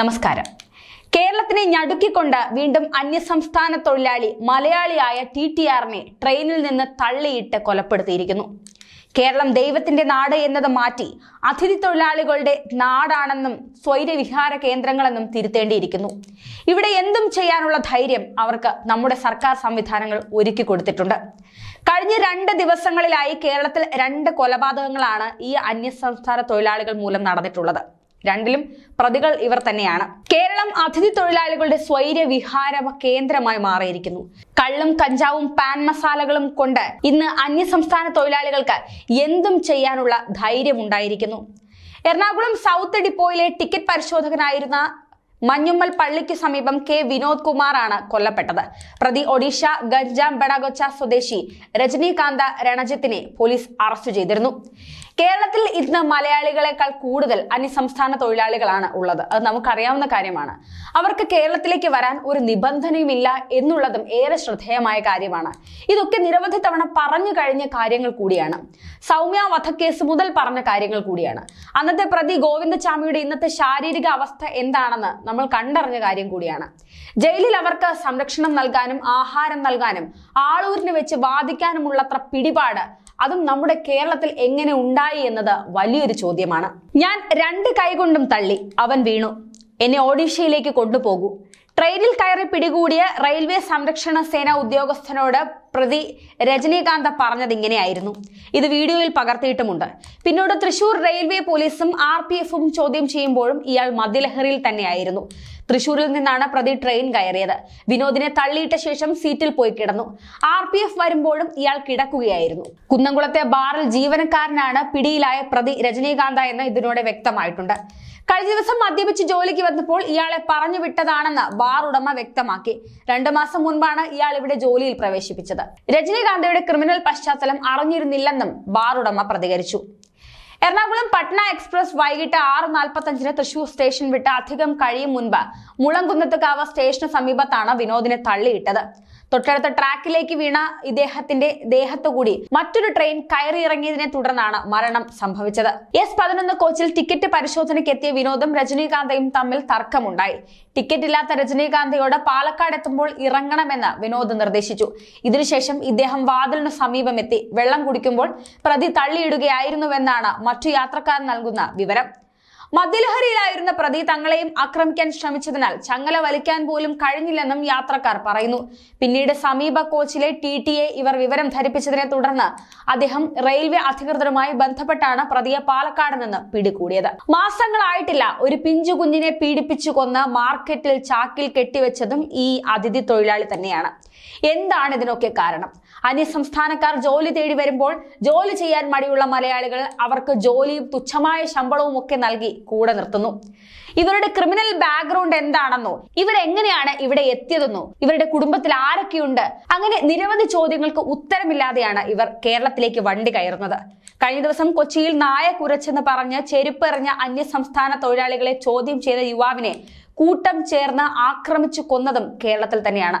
നമസ്കാരം. കേരളത്തിനെ ഞടുക്കിക്കൊണ്ട് വീണ്ടും അന്യസംസ്ഥാന തൊഴിലാളി മലയാളിയായ ടി ടി ആറിനെ ട്രെയിനിൽ നിന്ന് തള്ളിയിട്ട് കൊലപ്പെടുത്തിയിരിക്കുന്നു. കേരളം ദൈവത്തിന്റെ നാട് എന്നത് മാറ്റി അതിഥി തൊഴിലാളികളുടെ നാടാണെന്നും സ്വൈരവിഹാര കേന്ദ്രങ്ങളെന്നും തിരുത്തേണ്ടിയിരിക്കുന്നു. ഇവിടെ എന്തും ചെയ്യാനുള്ള ധൈര്യം അവർക്ക് നമ്മുടെ സർക്കാർ സംവിധാനങ്ങൾ ഒരുക്കി കൊടുത്തിട്ടുണ്ട്. കഴിഞ്ഞ രണ്ട് ദിവസങ്ങളിലായി കേരളത്തിൽ രണ്ട് കൊലപാതകങ്ങളാണ് ഈ അന്യസംസ്ഥാന തൊഴിലാളികൾ മൂലം നടന്നിട്ടുള്ളത്. രണ്ടിലും പ്രതികൾ ഇവർ തന്നെയാണ്. കേരളം അതിഥി തൊഴിലാളികളുടെ സ്വൈര്യ വിഹാര കേന്ദ്രമായി മാറിയിരിക്കുന്നു. കള്ളും കഞ്ചാവും പാൻ മസാലകളും കൊണ്ട് ഇന്ന് അന്യസംസ്ഥാന തൊഴിലാളികൾക്ക് എന്തും ചെയ്യാനുള്ള ധൈര്യം ഉണ്ടായിരിക്കുന്നു എറണാകുളം സൗത്ത് ഡിപ്പോയിലെ ടിക്കറ്റ് പരിശോധകനായിരുന്ന മഞ്ഞുമ്മൽ പള്ളിക്ക് സമീപം കെ. വിനോദ് കുമാറാണ് കൊല്ലപ്പെട്ടത്. പ്രതി ഒഡീഷ ഗഞ്ചാം ബഡാഗൊച്ച സ്വദേശി രജനീകാന്ത രണജിത്തിനെ പോലീസ് അറസ്റ്റ് ചെയ്തിരുന്നു. കേരളത്തിൽ ഇന്ന് മലയാളികളെക്കാൾ കൂടുതൽ അന്യസംസ്ഥാന തൊഴിലാളികളാണ് ഉള്ളത്. അത് നമുക്കറിയാവുന്ന കാര്യമാണ്. അവർക്ക് കേരളത്തിലേക്ക് വരാൻ ഒരു നിബന്ധനയുമില്ല എന്നുള്ളതും ഏറെ ശ്രദ്ധേയമായ കാര്യമാണ്. ഇതൊക്കെ നിരവധി തവണ പറഞ്ഞു കഴിഞ്ഞ കാര്യങ്ങൾ കൂടിയാണ്. സൗമ്യ വധക്കേസ് മുതൽ പറഞ്ഞ കാര്യങ്ങൾ കൂടിയാണ്. അന്നത്തെ പ്രതി ഗോവിന്ദചാമിയുടെ ഇന്നത്തെ ശാരീരിക അവസ്ഥ എന്താണെന്ന് നമ്മൾ കണ്ടറിഞ്ഞ കാര്യം കൂടിയാണ്. ജയിലിൽ അവർക്ക് സംരക്ഷണം നൽകാനും ആഹാരം നൽകാനും ആളൂരിന് വെച്ച് വാദിക്കാനുമുള്ളത്ര പിടിപാട് അതും നമ്മുടെ കേരളത്തിൽ എങ്ങനെ ഉണ്ടായി എന്നത് വലിയൊരു ചോദ്യമാണ്. ഞാൻ രണ്ട് കൈകൊണ്ടും തള്ളി. അവൻ വീണു. എന്നെ ഒഡീഷയിലേക്ക് കൊണ്ടുപോകൂ. ട്രെയിനിൽ കയറി പിടികൂടിയ റെയിൽവേ സംരക്ഷണ സേന ഉദ്യോഗസ്ഥനോട് പ്രതി രജനീകാന്ത പറഞ്ഞത് ഇങ്ങനെയായിരുന്നു. ഇത് വീഡിയോയിൽ പകർത്തിയിട്ടുമുണ്ട്. പിന്നീട് തൃശൂർ റെയിൽവേ പോലീസും ആർ ചോദ്യം ചെയ്യുമ്പോഴും ഇയാൾ മദ്യലഹരിയിൽ തന്നെയായിരുന്നു. തൃശൂരിൽ നിന്നാണ് പ്രതി ട്രെയിൻ കയറിയത്. വിനോദിനെ തള്ളിയിട്ട ശേഷം സീറ്റിൽ പോയി കിടന്നു. ആർ പി എഫ് വരുമ്പോഴും ഇയാൾ കിടക്കുകയായിരുന്നു. കുന്നംകുളത്തെ ബാറിൽ ജീവനക്കാരനാണ് പിടിയിലായ പ്രതി രജനീകാന്ത എന്ന് ഇതിനോടെ വ്യക്തമായിട്ടുണ്ട്. കഴിഞ്ഞ ദിവസം മദ്യപിച്ച് ജോലിക്ക് വന്നപ്പോൾ ഇയാളെ പറഞ്ഞു വിട്ടതാണെന്ന് ബാർ ഉടമ വ്യക്തമാക്കി. രണ്ടു മാസം മുൻപാണ് ഇയാൾ ഇവിടെ ജോലിയിൽ പ്രവേശിപ്പിച്ചത്. രജനീകാന്തയുടെ ക്രിമിനൽ പശ്ചാത്തലം അറിഞ്ഞിരുന്നില്ലെന്നും ബാർ ഉടമ പ്രതികരിച്ചു. എറണാകുളം പട്ന എക്സ്പ്രസ് വൈകിട്ട് ആറ് നാൽപ്പത്തഞ്ചിന് തൃശൂർ സ്റ്റേഷൻ വിട്ട് അധികം കഴിയും മുൻപ്. മുളങ്കുന്നത്തുകാവ് സ്റ്റേഷന് സമീപത്താണ് വിനോദിനെ തള്ളിയിട്ടത്. തൊട്ടടുത്ത ട്രാക്കിലേക്ക് വീണ ഇദ്ദേഹത്തിന്റെ ദേഹത്തു കൂടി മറ്റൊരു ട്രെയിൻ കയറിയിറങ്ങിയതിനെ തുടർന്നാണ് മരണം സംഭവിച്ചത്. എസ് പതിനൊന്ന് കോച്ചിൽ ടിക്കറ്റ് പരിശോധനയ്ക്ക് എത്തിയ വിനോദും രജനീകാന്തയും തമ്മിൽ തർക്കമുണ്ടായി. ടിക്കറ്റ് ഇല്ലാത്ത രജനീകാന്തയോട് പാലക്കാട് എത്തുമ്പോൾ ഇറങ്ങണമെന്ന് വിനോദ് നിർദ്ദേശിച്ചു. ഇതിനുശേഷം ഇദ്ദേഹം വാതിലിന് സമീപമെത്തി വെള്ളം കുടിക്കുമ്പോൾ പ്രതി തള്ളിയിടുകയായിരുന്നുവെന്നാണ് മറ്റു യാത്രക്കാർ നൽകുന്ന വിവരം. മദ്യലഹരിയിലായിരുന്ന പ്രതി തങ്ങളെയും ആക്രമിക്കാൻ ശ്രമിച്ചതിനാൽ ചങ്ങല വലിക്കാൻ പോലും കഴിഞ്ഞില്ലെന്നും യാത്രക്കാർ പറയുന്നു. പിന്നീട് സമീപ കോച്ചിലെ ടി ഇവർ വിവരം ധരിപ്പിച്ചതിനെ തുടർന്ന് അദ്ദേഹം റെയിൽവേ അധികൃതരുമായി ബന്ധപ്പെട്ടാണ് പ്രതിയെ പാലക്കാട് നിന്ന് പിടികൂടിയത്. മാസങ്ങളായിട്ടില്ല ഒരു പിഞ്ചു കുഞ്ഞിനെ പീഡിപ്പിച്ചു കൊന്ന് മാർക്കറ്റിൽ ചാക്കിൽ കെട്ടിവെച്ചതും ഈ അതിഥി തൊഴിലാളി തന്നെയാണ്. എന്താണ് ഇതിനൊക്കെ കാരണം? അന്യസംസ്ഥാനക്കാർ ജോലി തേടി വരുമ്പോൾ ജോലി ചെയ്യാൻ മടിയുള്ള മലയാളികൾ അവർക്ക് ജോലിയും തുച്ഛമായ ശമ്പളവും ഒക്കെ നൽകി കൂടെ നിർത്തുന്നു. ഇവരുടെ ക്രിമിനൽ ബാക്ക്ഗ്രൗണ്ട് എന്താണെന്നോ ഇവരെങ്ങനെയാണ് ഇവിടെ എത്തിയതെന്നോ ഇവരുടെ കുടുംബത്തിൽ ആരൊക്കെയുണ്ട് അങ്ങനെ നിരവധി ചോദ്യങ്ങൾക്ക് ഉത്തരമില്ലാതെയാണ് ഇവർ കേരളത്തിലേക്ക് വണ്ടി കയറുന്നത്. കഴിഞ്ഞ ദിവസം കൊച്ചിയിൽ നായ കുരച്ചെന്ന് പറഞ്ഞ് ചെരുപ്പെറിഞ്ഞ അന്യസംസ്ഥാന തൊഴിലാളികളെ ചോദ്യം ചെയ്ത യുവാവിനെ കൂട്ടം ചേർന്ന് ആക്രമിച്ചു കൊന്നതും കേരളത്തിൽ തന്നെയാണ്.